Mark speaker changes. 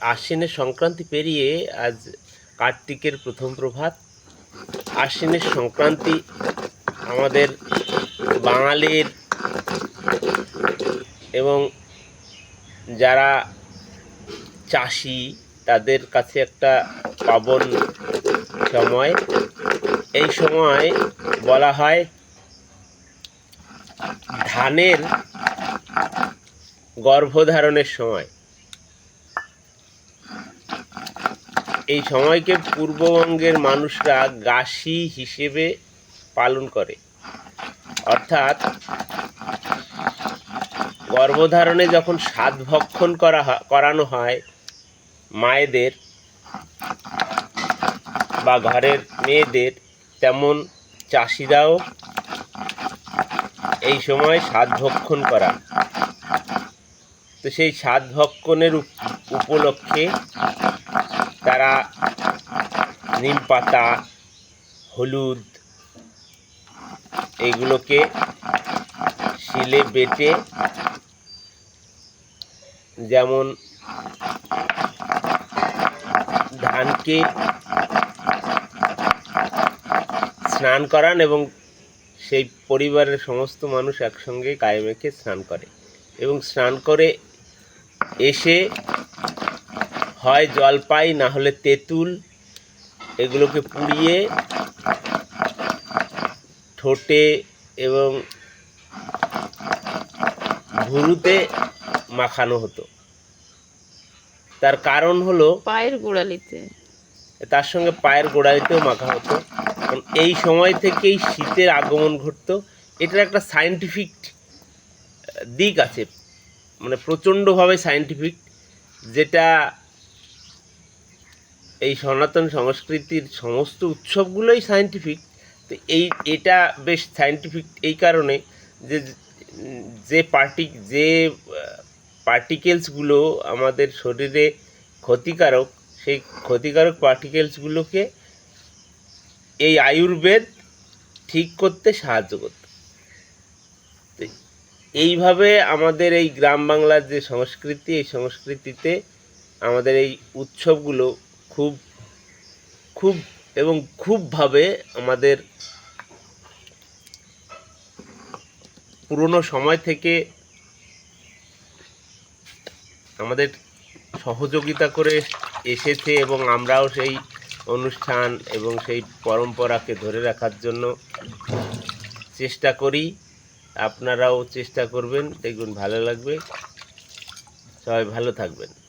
Speaker 1: আশ্বিনের সংক্রান্তি পেরিয়ে আজ কার্তিকের প্রথম প্রভাত। আশ্বিনের সংক্রান্তি আমাদের বাঙালির এবং যারা চাষি, তাদের কাছে একটা পাবন সময়। এই সময় বলা হয় ধানের গর্ভধারণের সময়। এই সময়কে পূর্ববঙ্গের মানুষরা গাসি হিসেবে পালন করে। অর্থাৎ গর্ভধারণে যখন স্বাদ ভক্ষণ করা করানো হয় মায়েদের বা ঘরের মেয়েদের, তেমন চাষিরাও এই সময় স্বাদ ভক্ষণ করা। তো সেই স্বাদ ভক্ষণের উপ- উপলক্ষে তারা নিম পাতা, হলুদ এইগুলোকে শিলে বেটে, যেমন ধানকে স্নান করান এবং সেই পরিবারের সমস্ত মানুষ একসঙ্গে গায়ে মেখে স্নান করে এবং স্নান করে এসে হয় জলপাই না হলে তেঁতুল। এগুলোকে পুড়িয়ে ঠোঁটে এবং ভুরুতে মাখানো হতো। তার কারণ হলো
Speaker 2: পায়ের গোড়ালিতে।
Speaker 1: তার সঙ্গে পায়ের গোড়ালিতেও মাখা হতো। এই সময় থেকেই শীতের আগমন ঘটতো। এটার একটা সায়েন্টিফিক দিক আছে। মানে প্রচণ্ডভাবে সায়েন্টিফিক যেটা এই সনাতন সংস্কৃতির সমস্ত উৎসবগুলোই সায়েন্টিফিক তো এই, এটা বেশ সায়েন্টিফিক এই কারণে যে যে পার্টি যে পার্টিকেলসগুলো আমাদের শরীরে ক্ষতিকারক, সেই ক্ষতিকারক পার্টিকেলসগুলোকে এই আয়ুর্বেদ ঠিক করতে সাহায্য করত। এইভাবে আমাদের এই গ্রাম বাংলার যে সংস্কৃতি, এই সংস্কৃতিতে আমাদের এই উৎসবগুলো খুব খুব এবং খুবভাবে আমাদের পুরনো সময় থেকে আমাদের সহযোগিতা করে এসেছে এবং আমরাও সেই অনুষ্ঠান এবং সেই পরম্পরাকে ধরে রাখার জন্য চেষ্টা করি। আপনারাও চেষ্টা করবেন। দেখবেন ভালো লাগবে। সবাই ভালো থাকবেন।